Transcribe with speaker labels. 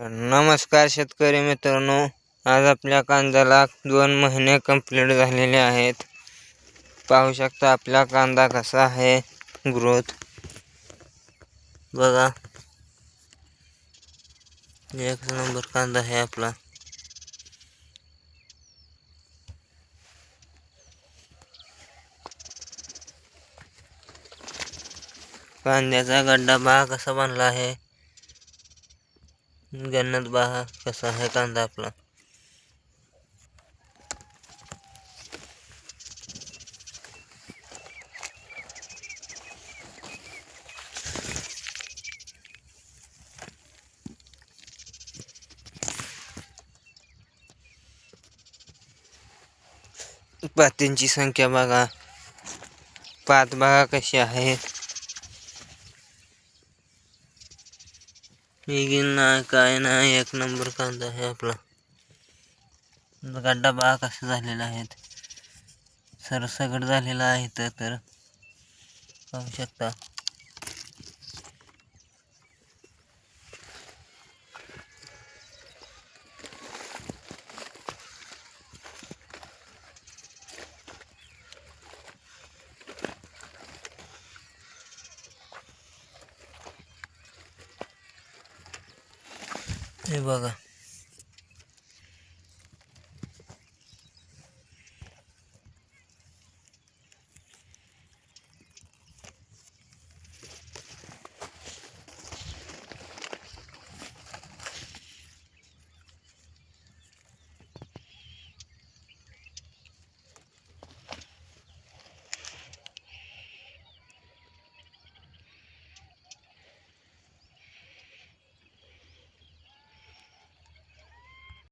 Speaker 1: नमस्कार शेतकरी मित्रांनो आज आपल्या कांद्याला दोन महिने कंप्लीट झालेले आहेत. पाहू शकता आपला कांदा कसा आहे ग्रोथ बघा. एक नंबर कांदा आहे आपला. कांद्याचा गड्डा बहा कसा बनला आहे गन्नत बहा कसा आहे कांदा आपला? पातींची संख्या बघा. पात बघा कशी आहे. निघीन नाही काय नाही एक नंबर कांदा आहे आपला गड्डा बा कसा झालेला आहेत सरसगड झालेला आहे तर पाहू शकता हे बघा.